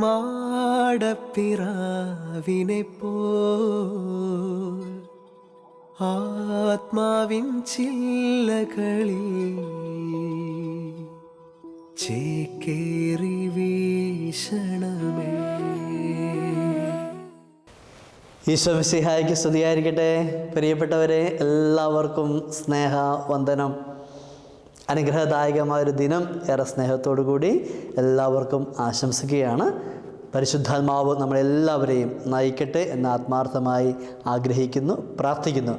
മാടപ്പിറാവിനെ പോൽ ആത്മാവിൻ ചില്ലകളിൽ ചേക്കേറി വീശണമേ. ഈശോമിസിഹായ്ക്ക് സ്തുതിയായിരിക്കട്ടെ. പ്രിയപ്പെട്ടവരെ എല്ലാവർക്കും സ്നേഹ വന്ദനം. അനുഗ്രഹദായകമായൊരു ദിനം ഏറെ സ്നേഹത്തോടു കൂടി എല്ലാവർക്കും ആശംസിക്കുകയാണ്. പരിശുദ്ധാത്മാവ് നമ്മളെല്ലാവരെയും നയിക്കട്ടെ എന്ന് ആത്മാർത്ഥമായി ആഗ്രഹിക്കുന്നു പ്രാർത്ഥിക്കുന്നു.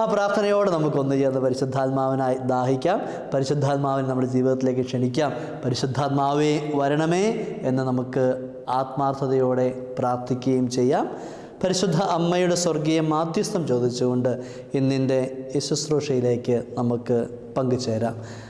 ആ പ്രാർത്ഥനയോട് നമുക്കൊന്ന് ചേർന്ന് പരിശുദ്ധാത്മാവിനായി ദാഹിക്കാം. പരിശുദ്ധാത്മാവിനെ നമ്മുടെ ജീവിതത്തിലേക്ക് ക്ഷണിക്കാം. പരിശുദ്ധാത്മാവേ വരണമേ എന്ന് നമുക്ക് ആത്മാർത്ഥതയോടെ പ്രാർത്ഥിക്കുകയും ചെയ്യാം. പരിശുദ്ധ അമ്മയുടെ സ്വർഗീയ മാധ്യസ്ഥം ചോദിച്ചുകൊണ്ട് ഇന്നിന്റെ ശുശ്രൂഷയിലേക്ക് നമുക്ക് പങ്കുചേരാം.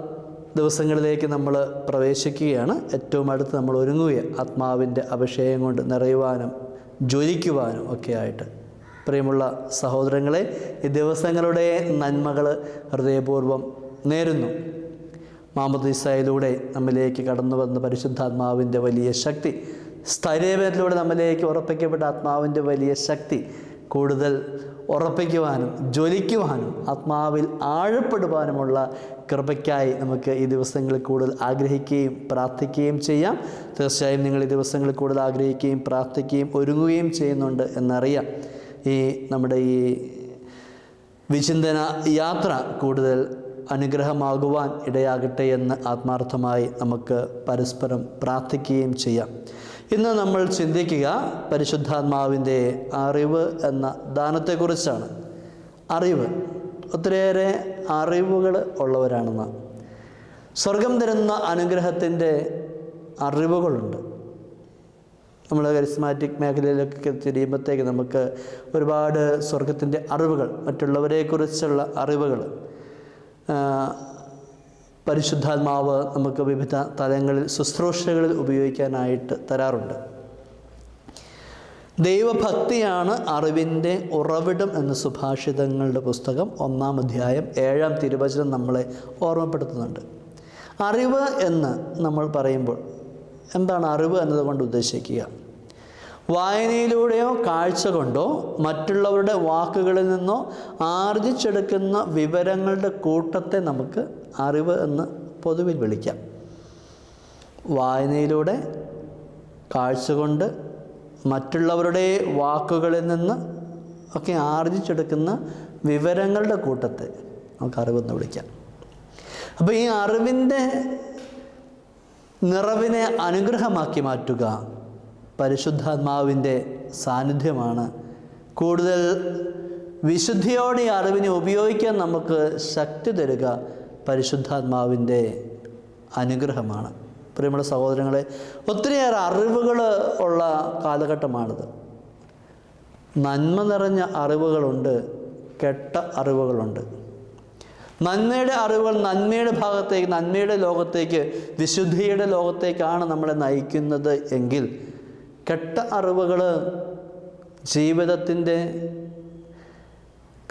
ദിവസങ്ങളിലേക്ക് നമ്മൾ പ്രവേശിക്കുകയാണ്. ഏറ്റവും അടുത്ത് നമ്മൾ ഒരുങ്ങുക ആത്മാവിന്റെ അഭിഷേകം കൊണ്ട് നിറയുവാനും ജ്വലിക്കുവാനും ഒക്കെ ആയിട്ട് പ്രിയമുള്ള സഹോദരങ്ങളെ ഈ ദിവസങ്ങളുടെ നന്മകൾ ഹൃദയപൂർവം നേരുന്നു. മാമദീസയിലൂടെ നമ്മിലേക്ക് കടന്നു വന്ന പരിശുദ്ധാത്മാവിന്റെ വലിയ ശക്തി സ്ഥൈര്യപേരിലൂടെ നമ്മിലേക്ക് ഉറപ്പിക്കപ്പെട്ട ആത്മാവിന്റെ വലിയ ശക്തി കൂടുതൽ ഉറപ്പിക്കുവാനും ജ്വലിക്കുവാനും ആത്മാവിൽ ആഴപ്പെടുവാനുമുള്ള കൃപയ്ക്കായി നമുക്ക് ഈ ദിവസങ്ങളിൽ കൂടുതൽ ആഗ്രഹിക്കുകയും പ്രാർത്ഥിക്കുകയും ചെയ്യാം. തീർച്ചയായും നിങ്ങൾ ഈ ദിവസങ്ങളിൽ കൂടുതൽ ആഗ്രഹിക്കുകയും പ്രാർത്ഥിക്കുകയും ഒരുങ്ങുകയും ചെയ്യുന്നുണ്ട് എന്നറിയാം. ഈ നമ്മുടെ ഈ വിചിന്തന യാത്ര കൂടുതൽ അനുഗ്രഹമാകുവാൻ ഇടയാകട്ടെ എന്ന് ആത്മാർത്ഥമായി നമുക്ക് പരസ്പരം പ്രാർത്ഥിക്കുകയും ചെയ്യാം. ഇന്ന് നമ്മൾ ചിന്തിക്കുക പരിശുദ്ധാത്മാവിന്റെ അറിവ് എന്ന ദാനത്തെക്കുറിച്ചാണ്. അറിവ്. ഒത്തിരിയേറെ അറിവുകൾ ഉള്ളവരാണ് നാം സ്വർഗം തരുന്ന അനുഗ്രഹത്തിന്റെ അറിവുകളുണ്ട്. നമ്മൾ കരിസ്മാറ്റിക് മേഖലയിലൊക്കെ തിരിയുമ്പോഴത്തേക്ക് നമുക്ക് ഒരുപാട് സ്വർഗത്തിന്റെ അറിവുകൾ മറ്റുള്ളവരെക്കുറിച്ചുള്ള അറിവുകൾ പരിശുദ്ധാത്മാവ് നമുക്ക് വിവിധ തലങ്ങളിൽ ശുശ്രൂഷകളിൽ ഉപയോഗിക്കാനായിട്ട് തരാറുണ്ട്. ദൈവഭക്തിയാണ് അറിവിന്റെ ഉറവിടം എന്ന സുഭാഷിതങ്ങളുടെ പുസ്തകം ഒന്നാം അധ്യായം ഏഴാം തിരുവചനം നമ്മളെ ഓർമ്മപ്പെടുത്തുന്നുണ്ട്. അറിവ് എന്ന് നമ്മൾ പറയുമ്പോൾ എന്താണ് അറിവ് എന്നതുകൊണ്ട് ഉദ്ദേശിക്കുക? വായനയിലൂടെയോ കാഴ്ച കൊണ്ടോ മറ്റുള്ളവരുടെ വാക്കുകളിൽ നിന്നോ ആർജിച്ചെടുക്കുന്ന വിവരങ്ങളുടെ കൂട്ടത്തെ നമുക്ക് അറിവ് എന്ന് പൊതുവിൽ വിളിക്കാം. വായനയിലൂടെ കാഴ്ച കൊണ്ട് മറ്റുള്ളവരുടെ വാക്കുകളിൽ നിന്ന് ഒക്കെ ആർജിച്ചെടുക്കുന്ന വിവരങ്ങളുടെ കൂട്ടത്തെ നമുക്ക് അറിവെന്ന് വിളിക്കാം. അപ്പോൾ ഈ അറിവിന്റെ നിറവിനെ അനുഗ്രഹമാക്കി മാറ്റുക പരിശുദ്ധാത്മാവിന്റെ സാന്നിധ്യമാണ്. കൂടുതൽ വിശുദ്ധിയോടെ ഈ അറിവിനെ ഉപയോഗിക്കാൻ നമുക്ക് ശക്തി തരിക പരിശുദ്ധാത്മാവിന്റെ അനുഗ്രഹമാണ്. പ്രിയമുള്ള സഹോദരങ്ങളെ ഒത്തിരിയേറെ അറിവുകൾ ഉള്ള കാലഘട്ടമാണിത്. നന്മ നിറഞ്ഞ അറിവുകളുണ്ട് കെട്ട അറിവുകളുണ്ട്. നന്മയുടെ അറിവുകൾ നന്മയുടെ ഭാഗത്തേക്ക് നന്മയുടെ ലോകത്തേക്ക് വിശുദ്ധിയുടെ ലോകത്തേക്കാണ് നമ്മളെ നയിക്കുന്നത് എങ്കിൽ കെട്ട അറിവുകൾ ജീവിതത്തിന്റെ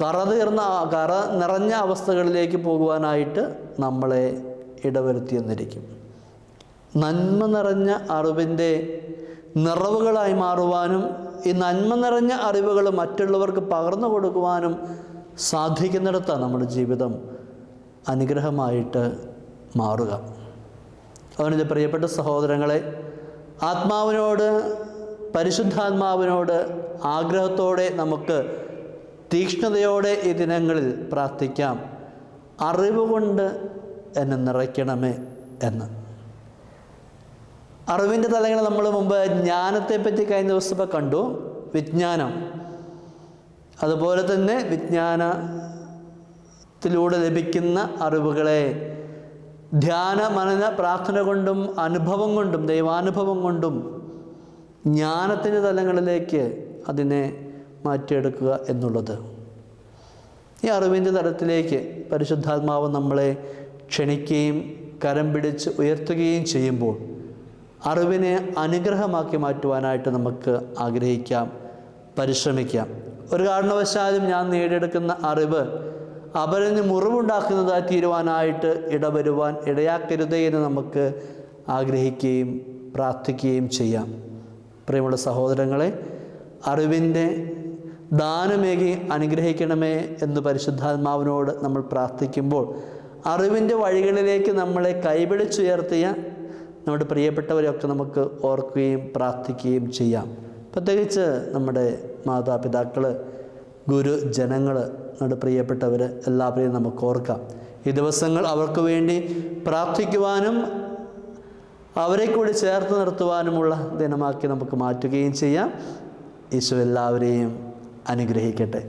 കറ തീർന്ന കറ നിറഞ്ഞ അവസ്ഥകളിലേക്ക് പോകുവാനായിട്ട് നമ്മളെ ഇടവരുത്തിയെന്നിരിക്കും. നന്മ നിറഞ്ഞ അറിവിന്റെ നിറവുകളായി മാറുവാനും ഈ നന്മ നിറഞ്ഞ അറിവുകൾ മറ്റുള്ളവർക്ക് പകർന്നു കൊടുക്കുവാനും സാധിക്കുന്നിടത്താണ് നമ്മുടെ ജീവിതം അനുഗ്രഹമായിട്ട് മാറുക. അതുകൊണ്ട് പ്രിയപ്പെട്ട സഹോദരങ്ങളെ ആത്മാവിനോട് പരിശുദ്ധാത്മാവിനോട് ആഗ്രഹത്തോടെ നമുക്ക് തീക്ഷ്ണതയോടെ ഈ ദിനങ്ങളിൽ പ്രാർത്ഥിക്കാം. അറിവ് കൊണ്ട് എന്നെ നിറയ്ക്കണമേ എന്ന്. അറിവിന്റെ തലങ്ങൾ നമ്മൾ മുമ്പ് ജ്ഞാനത്തെപ്പറ്റി കഴിഞ്ഞ ദിവസം ഇപ്പോൾ കണ്ടു. വിജ്ഞാനം. അതുപോലെ തന്നെ വിജ്ഞാനത്തിലൂടെ ലഭിക്കുന്ന അറിവുകളെ ധ്യാന മനന പ്രാർത്ഥന കൊണ്ടും അനുഭവം കൊണ്ടും ദൈവാനുഭവം കൊണ്ടും ജ്ഞാനത്തിന്റെ തലങ്ങളിലേക്ക് അതിനെ മാറ്റിയെടുക്കുക എന്നുള്ളത്. ഈ അറിവിന്റെ തലത്തിലേക്ക് പരിശുദ്ധാത്മാവ് നമ്മളെ ക്ഷണിക്കുകയും കരം പിടിച്ച് ഉയർത്തുകയും ചെയ്യുമ്പോൾ അറിവിനെ അനുഗ്രഹമാക്കി മാറ്റുവാനായിട്ട് നമുക്ക് ആഗ്രഹിക്കാം പരിശ്രമിക്കാം. ഒരു കാരണവശാലും ഞാൻ നേടിയെടുക്കുന്ന അറിവ് അവരിന് മുറിവുണ്ടാക്കുന്നതായി തീരുവാനായിട്ട് ഇടവരുവാൻ ഇടയാക്കരുതേ എന്ന് നമുക്ക് ആഗ്രഹിക്കുകയും പ്രാർത്ഥിക്കുകയും ചെയ്യാം. പ്രിയമുള്ള സഹോദരങ്ങളെ അറിവിന്റെ ദാനമേകി അനുഗ്രഹിക്കണമേ എന്ന് പരിശുദ്ധാത്മാവിനോട് നമ്മൾ പ്രാർത്ഥിക്കുമ്പോൾ അറിവിന്റെ വഴികളിലേക്ക് നമ്മളെ കൈപിടിച്ചുയർത്തിയ നമ്മുടെ പ്രിയപ്പെട്ടവരെയൊക്കെ നമുക്ക് ഓർക്കുകയും പ്രാർത്ഥിക്കുകയും ചെയ്യാം. പ്രത്യേകിച്ച് നമ്മുടെ മാതാപിതാക്കൾ ഗുരുജനങ്ങൾ നമ്മുടെ പ്രിയപ്പെട്ടവർ എല്ലാവരെയും നമുക്ക് ഓർക്കാം. ഈ ദിവസങ്ങൾ അവർക്ക് വേണ്ടി പ്രാർത്ഥിക്കുവാനും അവരെ കൂടി ചേർത്ത് നിർത്തുവാനുമുള്ള ദിനമാക്കി നമുക്ക് മാറ്റുകയും ചെയ്യാം. ഈശോ എല്ലാവരെയും അനുഗ്രഹിക്കട്ടെ.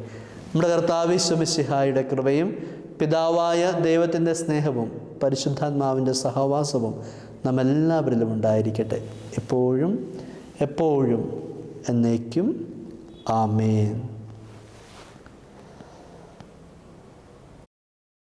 നമ്മുടെ കർത്താവ് ഈശ്വമിശിഹായുടെ കൃപയും പിതാവായ ദൈവത്തിന്റെ സ്നേഹവും പരിശുദ്ധാത്മാവിന്റെ സഹവാസവും നമ്മെല്ലാവരിലും ഉണ്ടായിരിക്കട്ടെ. എപ്പോഴും എപ്പോഴും എന്നേക്കും. ആമേൻ.